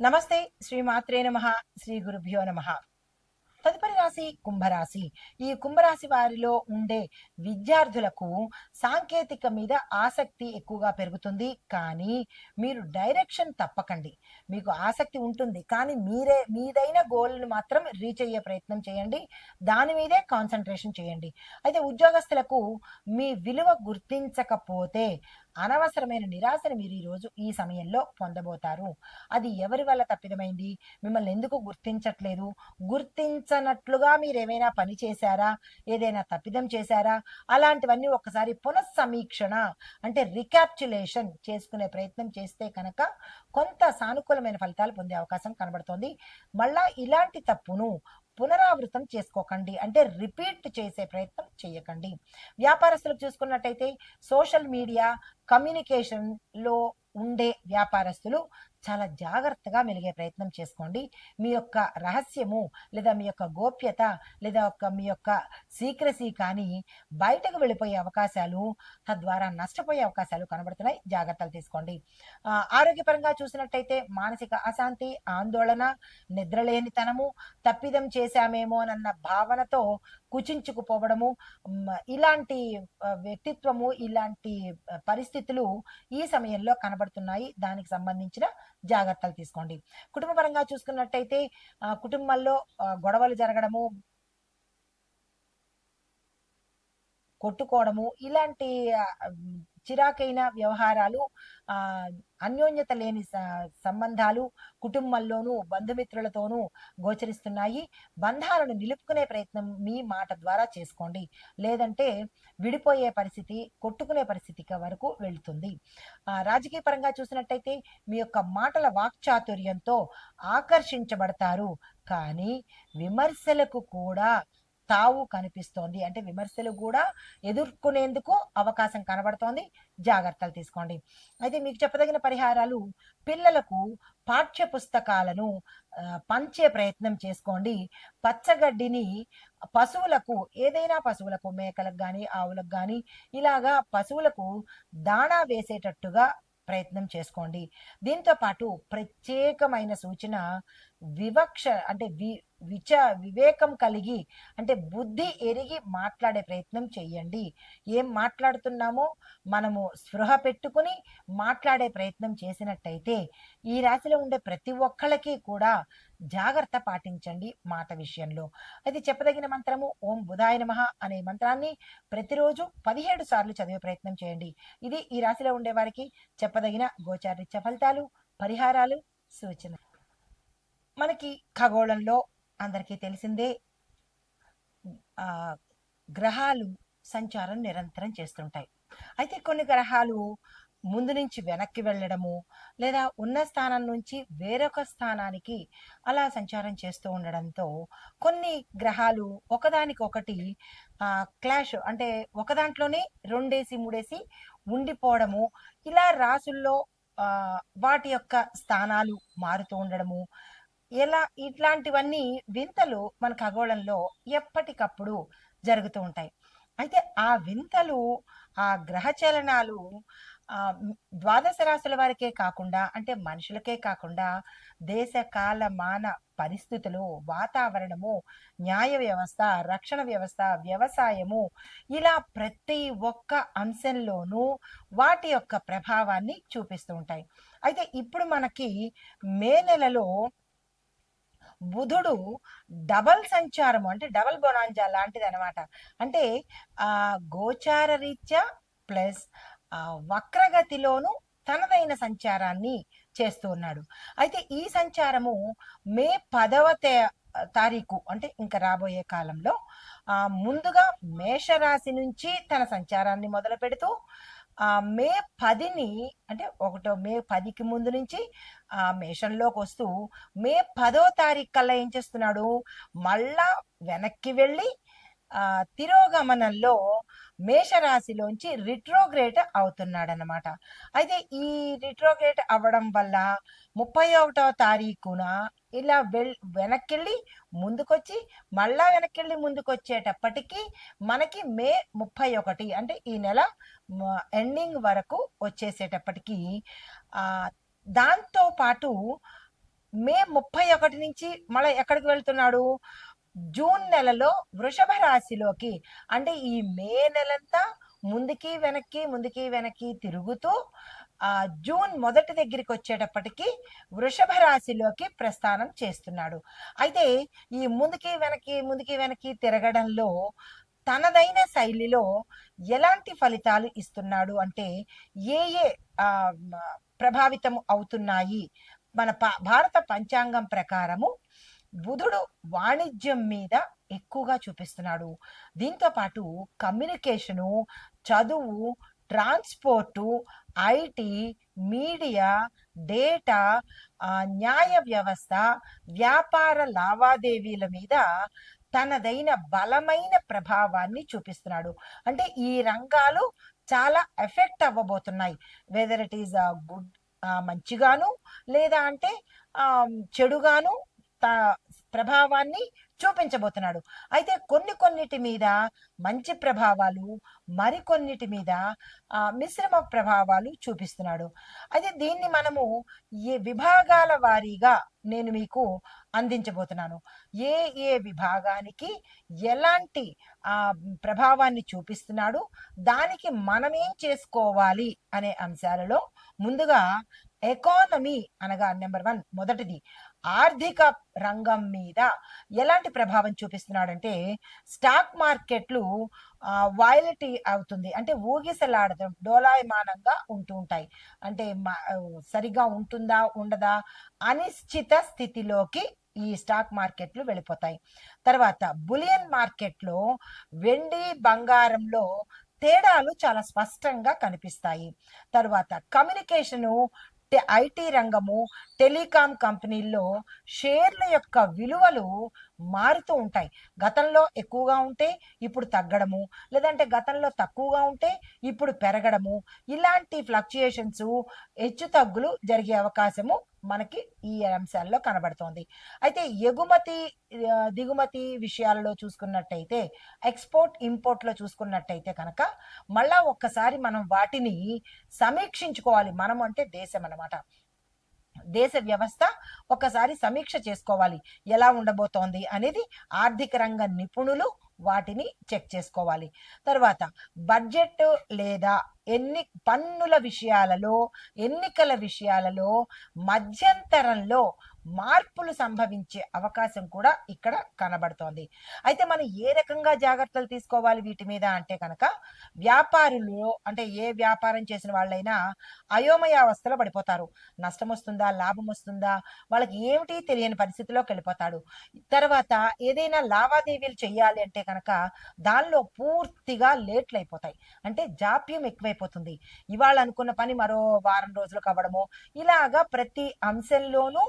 నమస్తే శ్రీ మాత్రే నమ శ్రీ గురుభ్యో నమ. తదుపరి రాశి కుంభరాశి. ఈ కుంభరాశి వారిలో ఉండే విద్యార్థులకు సాంకేతిక మీద ఆసక్తి ఎక్కువగా పెరుగుతుంది. కానీ మీరు డైరెక్షన్ తప్పకండి. మీకు ఆసక్తి ఉంటుంది. కానీ మీరే మీదైన గోల్ని మాత్రం రీచ్ అయ్యే ప్రయత్నం చేయండి. దాని మీదే కాన్సన్ట్రేషన్ చేయండి. అయితే ఉద్యోగస్తులకు మీ విలువ గుర్తించకపోతే అనవసరమైన నిరాశను మీరు ఈరోజు ఈ సమయంలో పొందబోతారు. అది ఎవరి వల్ల తప్పిదమైంది? మిమ్మల్ని ఎందుకు గుర్తించట్లేదు? గుర్తించనట్లు గుర్తించనట్లుగా మీరు ఏమైనా పని చేశారా? ఏదైనా తప్పిదం చేశారా? అలాంటివన్నీ ఒకసారి పునఃసమీక్షణ అంటే రికాప్చులేషన్ చేసుకునే ప్రయత్నం చేస్తే కనుక కొంత సానుకూలమైన ఫలితాలు పొందే అవకాశం కనబడుతోంది. మళ్ళా ఇలాంటి తప్పును పునరావృతం చేసుకోకండి. అంటే రిపీట్ చేసే ప్రయత్నం చేయకండి. వ్యాపారస్తులకు చూసుకున్నట్టయితే సోషల్ మీడియా కమ్యూనికేషన్లో ఉండే వ్యాపారస్తులు చాలా జాగ్రత్తగా మెలిగే ప్రయత్నం చేసుకోండి. మీ యొక్క రహస్యము లేదా మీ యొక్క గోప్యత లేదా ఒక మీ యొక్క సీక్రసీ కానీ బయటకు వెళ్ళిపోయే అవకాశాలు తద్వారా నష్టపోయే అవకాశాలు కనబడుతున్నాయి. జాగ్రత్తలు తీసుకోండి. ఆరోగ్యపరంగా చూసినట్టయితే మానసిక అశాంతి ఆందోళన నిద్రలేనితనము తప్పిదం చేశామేమోనన్న భావనతో కుచించుకుపోవడము ఇలాంటి వ్యక్తిత్వము ఇలాంటి పరిస్థితులు ఈ సమయంలో కనబడుతున్నాయి. దానికి సంబంధించిన జాగ్రత్తలు తీసుకోండి. కుటుంబ పరంగా చూసుకున్నట్టయితే ఆ, కుటుంబంలో గొడవలు జరగడము కొట్టుకోవడము ఇలాంటి చిరాకైన వ్యవహారాలు ఆ అన్యోన్యత లేని స- సంబంధాలు కుటుంబంలోనూ బంధుమిత్రులతోనూ గోచరిస్తున్నాయి. బంధాలను నిలుపుకునే ప్రయత్నం మీ మాట ద్వారా చేసుకోండి. లేదంటే విడిపోయే పరిస్థితి కొట్టుకునే పరిస్థితికి వరకు వెళుతుంది. రాజకీయ పరంగా చూసినట్టయితే మీ యొక్క మాటల వాక్చాతుర్యంతో ఆకర్షించబడతారు. కానీ విమర్శలకు కూడా తావు కనిపిస్తోంది. అంటే విమర్శలు కూడా ఎదుర్కొనేందుకు అవకాశం కనబడుతోంది. జాగ్రత్తలు తీసుకోండి. అయితే మీకు చెప్పదగిన పరిహారాలు పిల్లలకు పాఠ్య పుస్తకాలను పంచే ప్రయత్నం చేసుకోండి. పచ్చగడ్డిని పశువులకు ఏదైనా పశువులకు మేకలకు కానీ ఆవులకు కానీ ఇలాగా పశువులకు దాణా వేసేటట్టుగా ప్రయత్నం చేసుకోండి. దీంతో పాటు ప్రత్యేకమైన సూచన వివక్ష అంటే వి విచ వివేకం కలిగి అంటే బుద్ధి ఎరిగి మాట్లాడే ప్రయత్నం చేయండి ఏం మాట్లాడుతున్నామో మనము స్పృహ పెట్టుకుని మాట్లాడే ప్రయత్నం చేసినట్టయితే ఈ రాశిలో ఉండే ప్రతి ఒక్కళ్ళకి కూడా జాగ్రత్త పాటించండి మాట విషయంలో. అయితే చెప్పదగిన మంత్రము ఓం బుధాయ నమ అనే మంత్రాన్ని ప్రతిరోజు పదిహేడు సార్లు చదివే ప్రయత్నం చేయండి. ఇది ఈ రాశిలో ఉండే వారికి చెప్పదగిన గోచారిత్య ఫలితాలు పరిహారాలు సూచన మనకి ఖగోళంలో అందరికీ తెలిసిందే గ్రహాలు సంచారం నిరంతరం చేస్తుంటాయి. అయితే కొన్ని గ్రహాలు ముందు నుంచి వెనక్కి వెళ్ళడము లేదా ఉన్న స్థానం నుంచి వేరొక స్థానానికి అలా సంచారం చేస్తూ ఉండడంతో కొన్ని గ్రహాలు ఒకదానికొకటి క్లాష్ అంటే ఒక దాంట్లోనే రెండేసి మూడేసి ఉండిపోవడము ఇలా రాసుల్లో వాటి యొక్క స్థానాలు మారుతూ ఉండడము ఎలా ఇట్లాంటివన్నీ వింతలు మన ఖగోళంలో ఎప్పటికప్పుడు జరుగుతూ ఉంటాయి. అయితే ఆ వింతలు ఆ గ్రహ చలనాలు ద్వాదశ రాశుల వారికే కాకుండా అంటే మనుషులకే కాకుండా దేశ కాల మాన పరిస్థితులు వాతావరణము న్యాయ వ్యవస్థ రక్షణ వ్యవస్థ వ్యవసాయము ఇలా ప్రతి ఒక్క అంశంలోనూ వాటి యొక్క ప్రభావాన్ని చూపిస్తూ ఉంటాయి. అయితే ఇప్పుడు మనకి మే నెలలో బుధుడు డబల్ సంచారము అంటే డబల్ బొనాంజా లాంటిది అనమాట అంటే ఆ గోచార రీత్యా ప్లస్ వక్రగతిలోను తనదైన సంచారాన్ని చేస్తూ ఉన్నాడు. అయితే ఈ సంచారము మే పదవ తే- తారీఖు అంటే ఇంకా రాబోయే కాలంలో ముందుగా మేషరాశి నుంచి తన సంచారాన్ని మొదలు పెడుతూ మే పదిని అంటే ఒకటో మే పదికి ముందు నుంచి ఆ మేషంలోకి వస్తూ మే పదో తారీఖు కల్లా ఏం చేస్తున్నాడు? మళ్ళా వెనక్కి వెళ్ళి ఆ తిరోగమనంలో మేషరాశిలోంచి రిట్రోగ్రేట్ అవుతున్నాడు అనమాట అయితే ఈ రిట్రోగ్రేట్ అవ్వడం వల్ల ముప్పై ఒకటవ తారీఖున ఇలా వెల్ వెనక్కెళ్ళి ముందుకొచ్చి మళ్ళా వెనక్కెళ్ళి ముందుకొచ్చేటప్పటికీ మనకి మే ముప్పై ఒకటి అంటే ఈ నెల ఎండింగ్ వరకు వచ్చేసేటప్పటికీ దాంతో పాటు మే ముప్పై ఒకటి నుంచి మళ్ళీ ఎక్కడికి వెళ్తున్నాడు? జూన్ నెలలో వృషభ రాశిలోకి అంటే ఈ మే నెలంతా ముందుకి వెనక్కి ముందుకి వెనక్కి తిరుగుతూ జూన్ మొదటి దగ్గరికి వచ్చేటప్పటికి వృషభ రాశిలోకి ప్రస్థానం చేస్తున్నాడు. అయితే ఈ ముందుకి వెనక్కి ముందుకి వెనక్కి తిరగడంలో తనదైన శైలిలో ఎలాంటి ఫలితాలు ఇస్తున్నాడు అంటే ఏ ఏ ప్రభావితం అవుతున్నాయి? మన భారత పంచాంగం ప్రకారము బుధుడు వాణిజ్యం మీద ఎక్కువగా చూపిస్తున్నాడు. దీంతో పాటు కమ్యూనికేషను చదువు ట్రాన్స్పోర్టు ఐటీ మీడియా డేటా న్యాయ వ్యవస్థ వ్యాపార లావాదేవీల మీద తనదైన బలమైన ప్రభావాన్ని చూపిస్తున్నాడు. అంటే ఈ రంగాలు చాలా ఎఫెక్ట్ అవ్వబోతున్నాయి. వెదర్ ఇట్ ఈస్ గుడ్ మంచిగాను లేదా అంటే చెడుగాను త- ప్రభావాన్ని చూపించబోతున్నాడు. అయితే కొన్ని కొన్నిటి మీద మంచి ప్రభావాలు మరికొన్నిటి మీద ఆ, మిశ్రమ ప్రభావాలు చూపిస్తున్నాడు. అయితే దీన్ని మనము ఏ విభాగాల వారీగా నేను మీకు అందించబోతున్నాను? ఏ ఏ విభాగానికి ఎలాంటి ఆ ప్రభావాన్ని చూపిస్తున్నాడు? దానికి మనమేం చేసుకోవాలి అనే అంశాలలో ముందుగా ఎకానమీ అనగా నెంబర్ వన్ మొదటిది. ఆర్థిక రంగం మీద ఎలాంటి ప్రభావం చూపిస్తున్నాడంటే స్టాక్ మార్కెట్లు వాయిలిటీ అవుతుంది. అంటే ఊగిసలాడడం డోలాయమానంగా ఉంటూ ఉంటాయి. అంటే సరిగా ఉంటుందా ఉండదా అనిశ్చిత స్థితిలోకి ఈ స్టాక్ మార్కెట్లు వెళ్ళిపోతాయి. తర్వాత బులియన్ మార్కెట్లో వెండి బంగారంలో తేడాలు చాలా స్పష్టంగా కనిపిస్తాయి. తర్వాత కమ్యూనికేషను ఐటీ రంగము టెలికాం కంపెనీల్లో షేర్ల యొక్క విలువలు మారుతూ ఉంటాయి. గతంలో ఎక్కువగా ఉంటే ఇప్పుడు తగ్గడము లేదంటే గతంలో తక్కువగా ఉంటే ఇప్పుడు పెరగడము. ఇలాంటి ఫ్లక్చుయేషన్స్ హెచ్చు తగ్గులు జరిగే అవకాశము మనకి ఈ అంశాల్లో కనబడుతోంది. అయితే ఎగుమతి దిగుమతి విషయాలలో చూసుకున్నట్టయితే ఎక్స్పోర్ట్ ఇంపోర్ట్లో చూసుకున్నట్టయితే కనుక మళ్ళా ఒక్కసారి మనం వాటిని సమీక్షించుకోవాలి. మనం అంటే దేశం అనమాట దేశ వ్యవస్థ ఒకసారి సమీక్ష చేసుకోవాలి. ఎలా ఉండబోతోంది అనేది ఆర్థిక రంగ నిపుణులు వాటిని చెక్ చేసుకోవాలి. తర్వాత బడ్జెట్ లేదా ఎన్ని పన్నుల విషయాలలో ఎన్నికల విషయాలలో మధ్యంతరంలో మార్పులు సంభవించే అవకాశం కూడా ఇక్కడ కనబడుతోంది. అయితే మనం ఏ రకంగా జాగ్రత్తలు తీసుకోవాలి వీటి మీద అంటే కనుక వ్యాపారులు అంటే ఏ వ్యాపారం చేసిన వాళ్ళైనా అయోమయ అవస్థలో పడిపోతారు. నష్టం వస్తుందా? లాభం వస్తుందా? వాళ్ళకి ఏమిటి తెలియని పరిస్థితిలోకి వెళ్ళిపోతాడు. తర్వాత ఏదైనా లావాదేవీలు చేయాలి అంటే కనుక దానిలో పూర్తిగా లేట్లు అయిపోతాయి. అంటే జాప్యం ఎక్కువైపోతుంది. ఇవాళ అనుకున్న పని మరో వారం రోజులకు అవ్వడము ఇలాగా ప్రతి అంశంలోనూ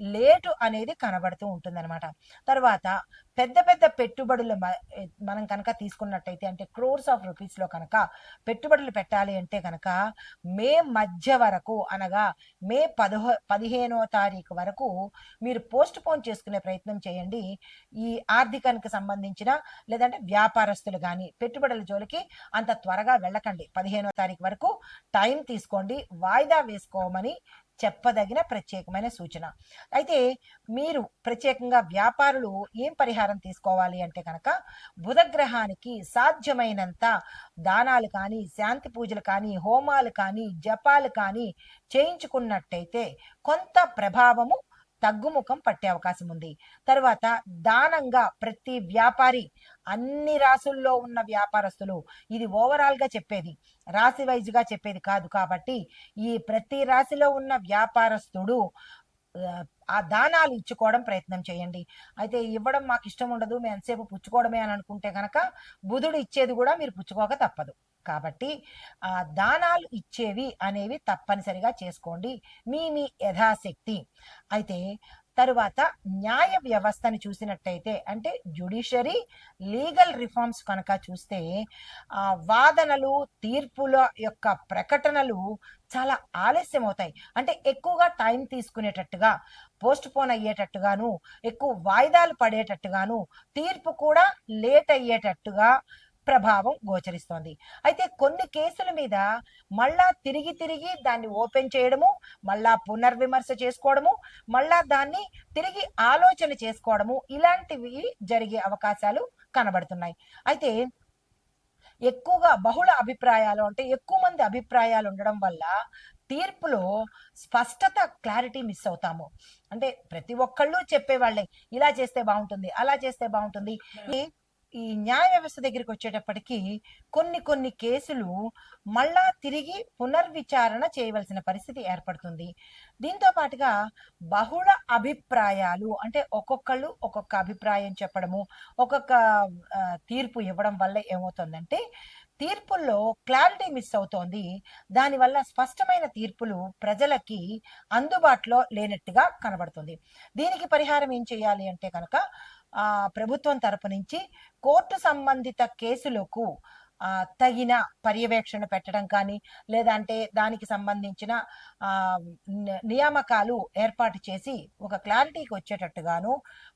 లేటు అనేది కనబడుతూ ఉంటుందన్నమాట. తర్వాత పెద్ద పెద్ద పెట్టుబడులు మ- మనం కనుక తీసుకున్నట్టయితే అంటే క్రోర్స్ ఆఫ్ రూపీస్లో కనుక పెట్టుబడులు పెట్టాలి అంటే కనుక మే మధ్య వరకు అనగా మే పదహో పదిహేనో తారీఖు వరకు మీరు పోస్ట్ పోన్ చేసుకునే ప్రయత్నం చేయండి. ఈ ఆర్థికానికి సంబంధించిన లేదంటే వ్యాపారస్తులు కానీ పెట్టుబడుల జోలికి అంత త్వరగా వెళ్ళకండి. పదిహేనో తారీఖు వరకు టైం తీసుకోండి. వాయిదా వేసుకోమని చెప్పదగిన ప్రత్యేకమైన సూచన. అయితే మీరు ప్రత్యేకంగా వ్యాపారులు ఏం పరిహారం తీసుకోవాలి అంటే కనుక బుధగ్రహానికి సాధ్యమైనంత దానాలు కానీ శాంతి పూజలు కానీ హోమాలు కానీ జపాలు కానీ చేయించుకున్నట్టయితే కొంత ప్రభావము తగ్గుముఖం పట్టే అవకాశం ఉంది. తర్వాత దానంగా ప్రతి వ్యాపారి అన్ని రాసుల్లో ఉన్న వ్యాపారస్తులు ఇది ఓవరాల్గా చెప్పేది రాశి వైజ్గా చెప్పేది కాదు కాబట్టి ఈ ప్రతి రాశిలో ఉన్న వ్యాపారస్తుడు ఆ, ఆ దానాలు ఇచ్చుకోవడం ప్రయత్నం చేయండి. అయితే ఇవ్వడం మాకు ఇష్టం ఉండదు మేము ఎంతసేపు పుచ్చుకోవడమే అని అనుకుంటే కనుక బుధుడు ఇచ్చేది కూడా మీరు పుచ్చుకోక తప్పదు. కాబట్టి ఆ దానాలు ఇచ్చేవి అనేవి తప్పనిసరిగా చేసుకోండి. మీ మీ యథాశక్తి. అయితే తరువాత న్యాయ వ్యవస్థని చూసినట్టయితే అంటే జ్యుడిషరీ లీగల్ రిఫార్మ్స్ కనుక చూస్తే ఆ, వాదనలు తీర్పుల యొక్క ప్రకటనలు చాలా ఆలస్యం అవుతాయి అంటే ఎక్కువగా టైం తీసుకునేటట్టుగా పోస్ట్ పోన్ అయ్యేటట్టుగాను ఎక్కువ వాయిదాలు పడేటట్టుగాను తీర్పు కూడా లేట్ అయ్యేటట్టుగా ప్రభావం గోచరిస్తోంది. అయితే కొన్ని కేసుల మీద మళ్ళా తిరిగి తిరిగి దాన్ని ఓపెన్ చేయడము మళ్ళా పునర్విమర్శ చేసుకోవడము మళ్ళా దాన్ని తిరిగి ఆలోచన చేసుకోవడము ఇలాంటివి జరిగే అవకాశాలు కనబడుతున్నాయి. అయితే ఎక్కువగా బహుళ అభిప్రాయాలు అంటే ఎక్కువ మంది అభిప్రాయాలు ఉండడం వల్ల తీర్పులో స్పష్టత క్లారిటీ మిస్ అవుతాము. అంటే ప్రతి ఒక్కళ్ళు చెప్పేవాళ్ళే ఇలా చేస్తే బాగుంటుంది అలా చేస్తే బాగుంటుంది. ఈ- న్యాయ వ్యవస్థ దగ్గరికి వచ్చేటప్పటికి కొన్ని కొన్ని కేసులు మళ్ళా తిరిగి పునర్విచారణ చేయవలసిన పరిస్థితి ఏర్పడుతుంది. దీంతో పాటుగా బహుళ అభిప్రాయాలు అంటే ఒక్కొక్కళ్ళు ఒక్కొక్క అభిప్రాయం చెప్పడము ఒక్కొక్క తీర్పు ఇవ్వడం వల్ల ఏమవుతుందంటే తీర్పుల్లో క్లారిటీ మిస్ అవుతోంది. దానివల్ల స్పష్టమైన తీర్పులు ప్రజలకి అందుబాటులో లేనట్టుగా కనబడుతుంది. దీనికి పరిహారం ఏం చేయాలి అంటే కనుక ప్రభుత్వం తరపు నుంచి కోర్టు సంబంధిత కేసులకు తగిన పర్యవేక్షణ పెట్టడం కానీ లేదంటే దానికి సంబంధించిన నియామకాలు ఏర్పాటు చేసి ఒక క్లారిటీకి వచ్చేటట్టుగాను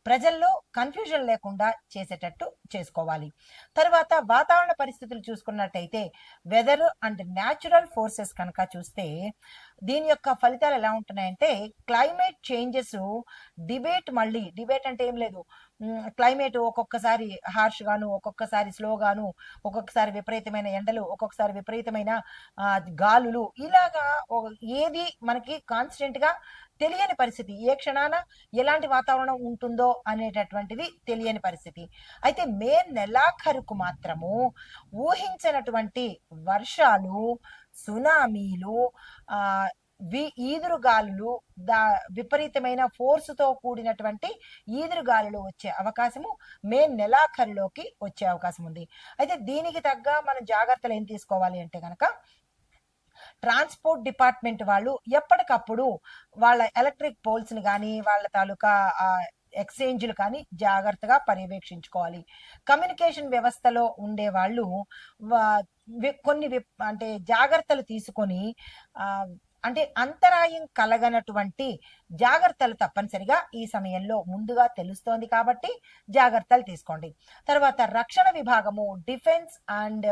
ప్రజల్లో కన్ఫ్యూజన్ లేకుండా చేసేటట్టు చేసుకోవాలి. తర్వాత వాతావరణ పరిస్థితులు చూసుకున్నట్టయితే వెదర్ అండ్ న్యాచురల్ ఫోర్సెస్ కనుక చూస్తే దీని యొక్క ఫలితాలు ఎలా ఉంటున్నాయంటే క్లైమేట్ చేంజెస్ డిబేట్ మళ్ళీ డిబేట్ అంటే ఏం లేదు. క్లైమేట్ ఒక్కొక్కసారి హార్ష్ గాను ఒక్కొక్కసారి స్లోగాను ఒక్కొక్కసారి విపరీతమైన ఎండలు ఒక్కొక్కసారి విపరీతమైన గాలులు ఇలాగా ఏది మనకి కాన్స్టెంట్గా తెలియని పరిస్థితి. ఏ క్షణాన ఎలాంటి వాతావరణం ఉంటుందో అనేటటువంటిది తెలియని పరిస్థితి. అయితే మే నెలాఖరుకు మాత్రము ఊహించినటువంటి వర్షాలు సునామీలు వి ఈదురుగాలులు దా విపరీతమైన ఫోర్సుతో కూడినటువంటి ఈదురుగాలులు వచ్చే అవకాశము మే నెలాఖరులోకి వచ్చే అవకాశం ఉంది. అయితే దీనికి తగ్గ మనం జాగ్రత్తలు ఏం తీసుకోవాలి అంటే కనుక ట్రాన్స్పోర్ట్ డిపార్ట్మెంట్ వాళ్ళు ఎప్పటికప్పుడు వాళ్ళ ఎలక్ట్రిక్ పోల్స్ని కానీ వాళ్ళ తాలూకా ఎక్స్చేంజ్లు కానీ జాగ్రత్తగా పర్యవేక్షించుకోవాలి. కమ్యూనికేషన్ వ్యవస్థలో ఉండే వాళ్ళు కొన్ని అంటే జాగ్రత్తలు తీసుకొని అంటే అంతరాయం కలగనటువంటి జాగ్రత్తలు తప్పనిసరిగా ఈ సమయంలో ముందుగా తెలుస్తోంది కాబట్టి జాగ్రత్తలు తీసుకోండి. తర్వాత రక్షణ విభాగము డిఫెన్స్ అండ్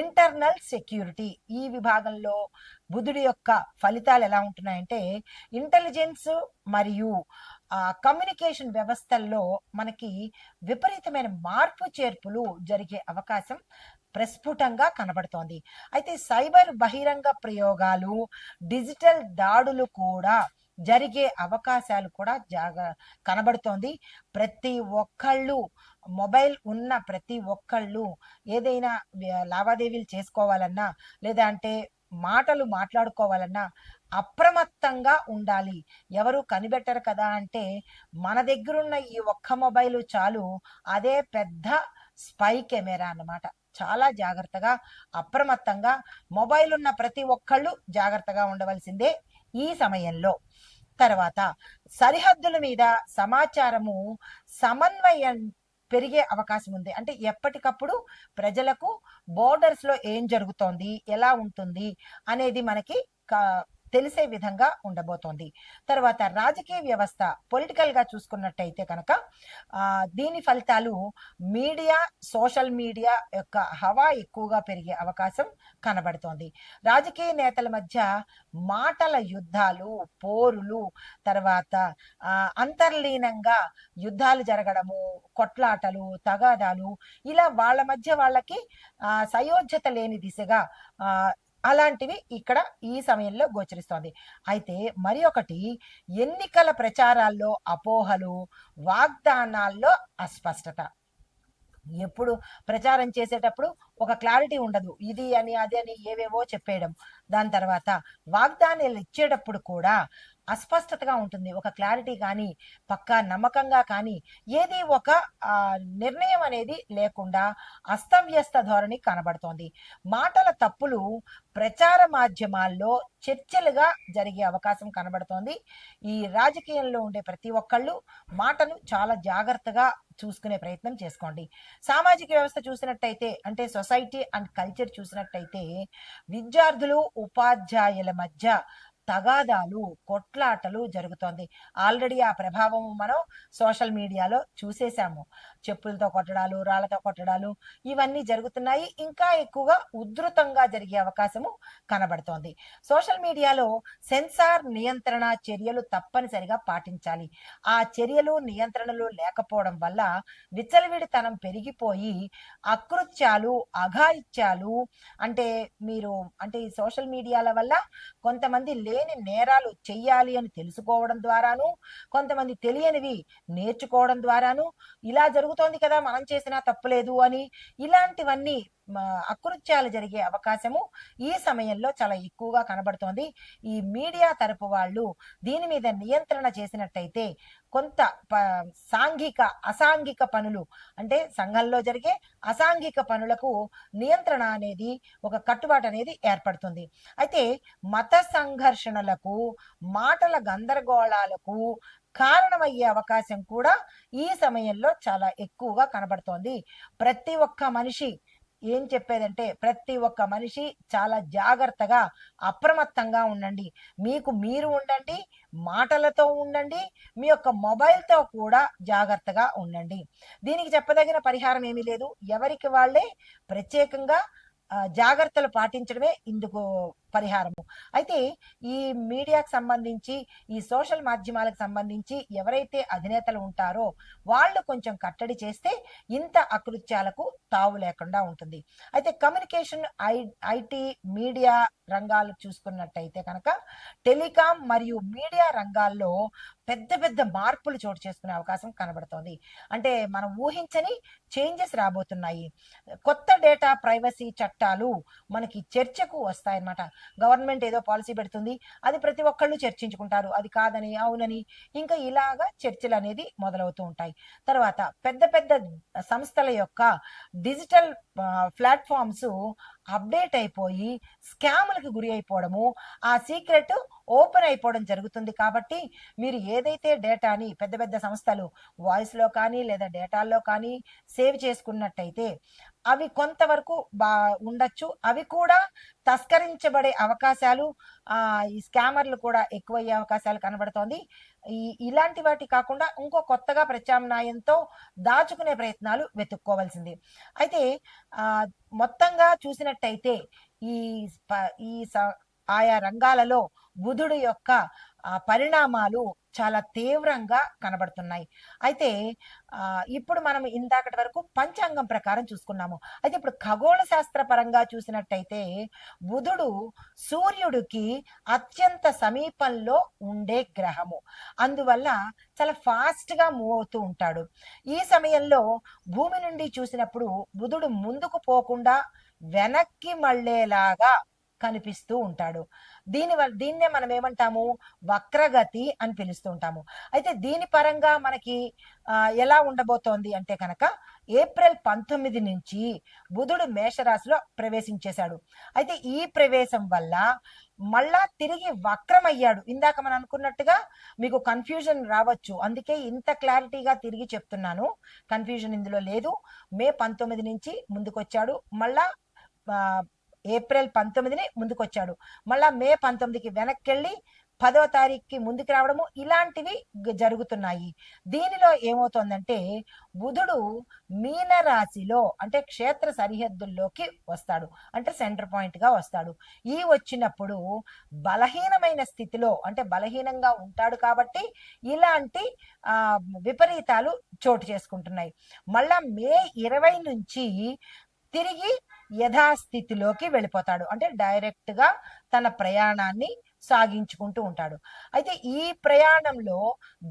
ఇంటర్నల్ సెక్యూరిటీ. ఈ విభాగంలో బుధుడి యొక్క ఫలితాలు ఎలా ఉంటున్నాయంటే ఇంటెలిజెన్స్ మరియు కమ్యూనికేషన్ వ్యవస్థల్లో మనకి విపరీతమైన మార్పు చేర్పులు జరిగే అవకాశం ప్రస్ఫుటంగా కనబడుతోంది. అయితే సైబర్ బహిరంగ ప్రయోగాలు డిజిటల్ దాడులు కూడా జరిగే అవకాశాలు కూడా జాగ కనబడుతోంది. ప్రతి ఒక్కళ్ళు మొబైల్ ఉన్న ప్రతి ఒక్కళ్ళు ఏదైనా లావాదేవీలు చేసుకోవాలన్నా లేదా అంటే మాటలు మాట్లాడుకోవాలన్నా అప్రమత్తంగా ఉండాలి. ఎవరు కనిపెట్టరు కదా అంటే మన దగ్గరున్న ఈ ఒక్క మొబైల్ చాలు అదే పెద్ద స్పై కెమెరా అన్నమాట. చాలా జాగ్రత్తగా అప్రమత్తంగా మొబైల్ ఉన్న ప్రతి ఒక్కళ్ళు జాగ్రత్తగా ఉండవలసిందే ఈ సమయంలో. తర్వాత సరిహద్దుల మీద సమాచారము సమన్వయం పెరిగే అవకాశం ఉంది. అంటే ఎప్పటికప్పుడు ప్రజలకు బోర్డర్స్లో ఏం జరుగుతోంది ఎలా ఉంటుంది అనేది మనకి తెలిసే విధంగా ఉండబోతోంది. తర్వాత రాజకీయ వ్యవస్థ పొలిటికల్గా చూసుకున్నట్టయితే కనుక దీని ఫలితాలు మీడియా సోషల్ మీడియా యొక్క హవా ఎక్కువగా పెరిగే అవకాశం కనబడుతోంది. రాజకీయ నేతల మధ్య మాటల యుద్ధాలు పోరులు తర్వాత అంతర్లీనంగా యుద్ధాలు జరగడము కొట్లాటలు తగాదాలు ఇలా వాళ్ళ మధ్య వాళ్ళకి సయోధ్యత లేని దిశగా అలాంటివి ఇక్కడ ఈ సమయంలో గోచరిస్తోంది. అయితే మరి ఒకటి ఎన్నికల ప్రచారాల్లో అపోహలు వాగ్దానాల్లో అస్పష్టత. ఎప్పుడు ప్రచారం చేసేటప్పుడు ఒక క్లారిటీ ఉండదు. ఇది అని అది అని ఏవేవో చెప్పేయడం. దాని తర్వాత వాగ్దానాలు ఇచ్చేటప్పుడు కూడా అస్పష్టతగా ఉంటుంది. ఒక క్లారిటీ కానీ పక్కా నమ్మకంగా కానీ ఏది ఒక నిర్ణయం అనేది లేకుండా అస్తవ్యస్త ధోరణి కనబడుతోంది. మాటల తప్పులు ప్రచార మాధ్యమాల్లో చర్చలుగా జరిగే అవకాశం కనబడుతోంది. ఈ రాజకీయంలో ఉండే ప్రతి ఒక్కళ్ళు మాటను చాలా జాగ్రత్తగా చూసుకునే ప్రయత్నం చేసుకోండి. సామాజిక వ్యవస్థ చూసినట్టయితే అంటే సొసైటీ అండ్ కల్చర్ చూసినట్టయితే విద్యార్థులు ఉపాధ్యాయుల మధ్య తగాదాలు కొట్లాటలు జరుగుతోంది. ఆల్రెడీ ఆ ప్రభావం మనం సోషల్ మీడియాలో చూసేశాము. చెప్పులతో కొట్టడాలు రాళ్ళతో కొట్టడాలు ఇవన్నీ జరుగుతున్నాయి. ఇంకా ఎక్కువగా ఉధృతంగా జరిగే అవకాశము కనబడుతోంది. సోషల్ మీడియాలో సెన్సార్ నియంత్రణ చర్యలు తప్పనిసరిగా పాటించాలి. ఆ చర్యలు నియంత్రణలు లేకపోవడం వల్ల విచ్చలవిడితనం పెరిగిపోయి అకృత్యాలు అఘాయిత్యాలు అంటే మీరు అంటే ఈ సోషల్ మీడియాల వల్ల కొంతమంది లేని నేరాలు చెయ్యాలి అని తెలుసుకోవడం ద్వారాను కొంతమంది తెలియనివి నేర్చుకోవడం ద్వారాను ఇలా జరుగుతోంది కదా మనం చేసినా తప్పులేదు అని ఇలాంటివన్నీ అకృత్యాలు జరిగే అవకాశము ఈ సమయంలో చాలా ఎక్కువగా కనబడుతోంది. ఈ మీడియా తరపు వాళ్ళు దీని మీద నియంత్రణ చేసినట్టయితే కొంత ప- సాంఘిక అసాంఘిక పనులు. అంటే సంఘంలో జరిగే అసాంఘిక పనులకు నియంత్రణ అనేది ఒక కట్టుబాటు అనేది ఏర్పడుతుంది. అయితే మత సంఘర్షణలకు మాటల గందరగోళాలకు కారణమయ్యే అవకాశం కూడా ఈ సమయంలో చాలా ఎక్కువగా కనబడుతోంది. ప్రతి ఒక్క మనిషి ఏం చెప్పేదంటే ప్రతి ఒక్క మనిషి చాలా జాగ్రత్తగా అప్రమత్తంగా ఉండండి. మీకు మీరు ఉండండి మాటలతో ఉండండి మీ యొక్క మొబైల్తో కూడా జాగ్రత్తగా ఉండండి. దీనికి చెప్పదగిన పరిహారం ఏమీ లేదు. ఎవరికి వాళ్ళే ప్రత్యేకంగా జాగ్రత్తలు పాటించడమే ఇందుకు పరిహారము. అయితే ఈ మీడియాకు సంబంధించి ఈ సోషల్ మాధ్యమాలకు సంబంధించి ఎవరైతే అధినేతలు ఉంటారో వాళ్ళు కొంచెం కట్టడి చేస్తే ఇంత అకృత్యాలకు తావు లేకుండా ఉంటుంది. అయితే కమ్యూనికేషన్ ఐ ఐటీ మీడియా రంగాలు చూసుకున్నట్టయితే కనుక టెలికాం మరియు మీడియా రంగాల్లో పెద్ద పెద్ద మార్పులు చోటు చేసుకునే అవకాశం కనబడుతోంది. అంటే మనం ఊహించని చేంజెస్ రాబోతున్నాయి. కొత్త డేటా ప్రైవసీ చట్టాలు మనకి చర్చకు వస్తాయన్నమాట. గవర్నమెంట్ ఏదో పాలసీ పెడుతుంది అది ప్రతి ఒక్కళ్ళు చర్చించుకుంటారు. అది కాదని అవునని ఇంకా ఇలాగా చర్చలు అనేది మొదలవుతూ ఉంటాయి. తర్వాత పెద్ద పెద్ద సంస్థల యొక్క డిజిటల్ ప్లాట్ఫామ్స్ అప్డేట్ అయిపోయి స్కాములకు గురి అయిపోవడము ఆ సీక్రెట్ ఓపెన్ అయిపోవడం జరుగుతుంది కాబట్టి మీరు ఏదైతే డేటాని పెద్ద పెద్ద సంస్థలు వాయిస్లో కానీ లేదా డేటాల్లో కానీ సేవ్ చేసుకున్నట్టయితే అవి కొంతవరకు బా ఉండొచ్చు. అవి కూడా తస్కరించబడే అవకాశాలు ఆ ఈ స్కామర్లు కూడా ఎక్కువయ్యే అవకాశాలు కనబడుతోంది. ఈ ఇలాంటి వాటి కాకుండా ఇంకో కొత్తగా ప్రత్యామ్నాయంతో దాచుకునే ప్రయత్నాలు వెతుక్కోవాల్సింది. అయితే ఆ మొత్తంగా చూసినట్టయితే ఈ ఈ స- ఆయా రంగాలలో బుధుడు యొక్క పరిణామాలు చాలా తీవ్రంగా కనబడుతున్నాయి. అయితే ఇప్పుడు మనం ఇందాకటి వరకు పంచాంగం ప్రకారం చూసుకున్నాము. అయితే ఇప్పుడు ఖగోళ శాస్త్ర పరంగా చూసినట్టయితే బుధుడు సూర్యుడికి అత్యంత సమీపంలో ఉండే గ్రహము. అందువల్ల చాలా ఫాస్ట్గా మూవ్ అవుతూ ఉంటాడు. ఈ సమయంలో భూమి నుండి చూసినప్పుడు బుధుడు ముందుకు పోకుండా వెనక్కి మళ్ళేలాగా కనిపిస్తూ ఉంటాడు. దీని వల్ల దీన్నే మనం ఏమంటాము? వక్రగతి అని పిలుస్తూ ఉంటాము. అయితే దీని పరంగా మనకి ఎలా ఉండబోతోంది అంటే కనుక ఏప్రిల్ పంతొమ్మిది నుంచి బుధుడు మేషరాశిలో ప్రవేశించేశాడు. అయితే ఈ ప్రవేశం వల్ల మళ్ళా తిరిగి వక్రమయ్యాడు. ఇందాక మనం అనుకున్నట్టుగా మీకు కన్ఫ్యూజన్ రావచ్చు. అందుకే ఇంత క్లారిటీగా తిరిగి చెప్తున్నాను. కన్ఫ్యూజన్ ఇందులో లేదు. మే పంతొమ్మిది నుంచి ముందుకొచ్చాడు. మళ్ళా ఏప్రిల్ పంతొమ్మిదిని ముందుకొచ్చాడు. మళ్ళా మే పంతొమ్మిదికి వెనక్కి వెళ్ళి పదో తారీఖుకి ముందుకు రావడము ఇలాంటివి జరుగుతున్నాయి. దీనిలో ఏమవుతోందంటే బుధుడు మీన రాశిలో అంటే క్షేత్ర సరిహద్దుల్లోకి వస్తాడు. అంటే సెంటర్ పాయింట్గా వస్తాడు. ఈ వచ్చినప్పుడు బలహీనమైన స్థితిలో అంటే బలహీనంగా ఉంటాడు కాబట్టి ఇలాంటి విపరీతాలు చోటు చేసుకుంటున్నాయి. మళ్ళా మే ఇరవై నుంచి తిరిగి యథాస్థితిలోకి వెళ్ళిపోతాడు. అంటే డైరెక్ట్గా తన ప్రయాణాన్ని సాగించుకుంటూ ఉంటాడు. అయితే ఈ ప్రయాణంలో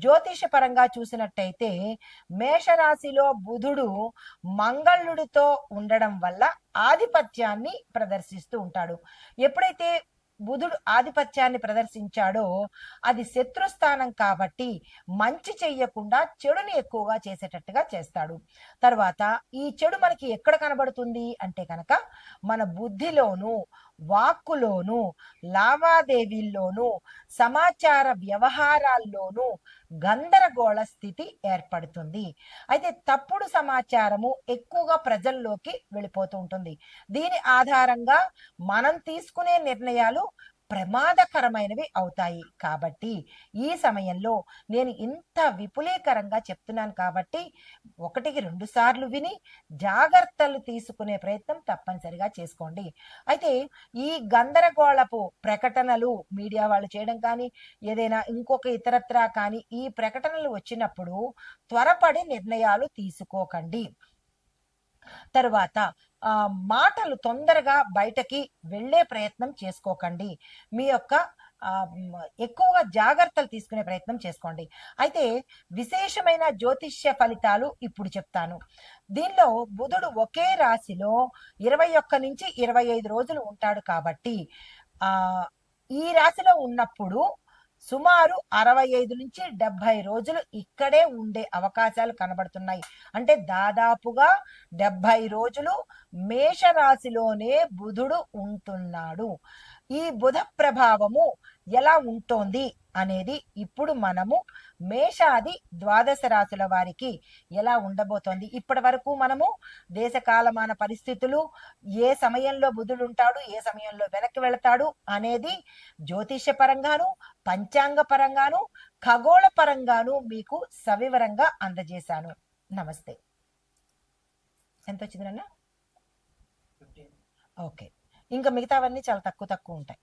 జ్యోతిష పరంగా చూసినట్టయితే మేషరాశిలో బుధుడు మంగళుడితో ఉండడం వల్ల ఆధిపత్యాన్ని ప్రదర్శిస్తూ ఉంటాడు. ఎప్పుడైతే బుధుడు ఆధిపత్యాన్ని ప్రదర్శించాడో అది శత్రుస్థానం కాబట్టి మంచి చెయ్యకుండా చెడుని ఎక్కువగా చేసేటట్టుగా చేస్తాడు. తర్వాత ఈ చెడు మనకి ఎక్కడ కనబడుతుంది? అంటే కనుక మన బుద్ధిలోనూ వాక్కులోనూ లావాదేవీల్లోనూ సమాచార వ్యవహారాల్లోనూ గందరగోళ స్థితి ఏర్పడుతుంది. అయితే తప్పుడు సమాచారము ఎక్కువగా ప్రజల్లోకి వెళ్ళిపోతూ ఉంటుంది. దీని ఆధారంగా మనం తీసుకునే నిర్ణయాలు ప్రమాదకరమైనవి అవుతాయి. కాబట్టి ఈ సమయంలో నేను ఇంత విపులీకరంగా చెప్తున్నాను కాబట్టి ఒకటికి రెండు సార్లు విని జాగ్రత్తలు తీసుకునే ప్రయత్నం తప్పనిసరిగా చేసుకోండి. అయితే ఈ గందరగోళపు ప్రకటనలు మీడియా వాళ్ళు చేయడం కానీ ఏదైనా ఇంకొక ఇతరత్రా కానీ ఈ ప్రకటనలు వచ్చినప్పుడు త్వరపడి నిర్ణయాలు తీసుకోకండి. తరువాత మాటలు తొందరగా బయటకి వెళ్ళే ప్రయత్నం చేసుకోకండి. మీ యొక్క ఎక్కువగా జాగ్రత్తలు తీసుకునే ప్రయత్నం చేసుకోండి. అయితే విశేషమైన జ్యోతిష్య ఫలితాలు ఇప్పుడు చెప్తాను. దీనిలో బుధుడు ఒకే రాశిలో ఇరవై ఒక్క నుంచి ఇరవై ఐదు రోజులు ఉంటాడు కాబట్టి ఆ ఈ రాశిలో ఉన్నప్పుడు సుమారు అరవై ఐదు నుంచి డెబ్బై రోజులు ఇక్కడే ఉండే అవకాశాలు కనబడుతున్నాయి. అంటే దాదాపుగా డెబ్బై రోజులు మేషరాశిలోనే బుధుడు ఉంటున్నాడు. ఈ బుధ ప్రభావము ఎలా ఉంటోంది? అనేది ఇప్పుడు మనము మేషాది ద్వాదశ రాశుల వారికి ఎలా ఉండబోతోంది? ఇప్పటి వరకు మనము దేశకాలమాన పరిస్థితులు ఏ సమయంలో బుధుడు ఉంటాడు ఏ సమయంలో వెనక్కి వెళతాడు అనేది జ్యోతిష్య పరంగాను పంచాంగ పరంగాను ఖగోళ పరంగాను మీకు సవివరంగా అందజేశాను. నమస్తే. ఎంత వచ్చిందన్న ఓకే. ఇంకా మిగతావన్నీ చాలా తక్కువ తక్కువ ఉంటాయి.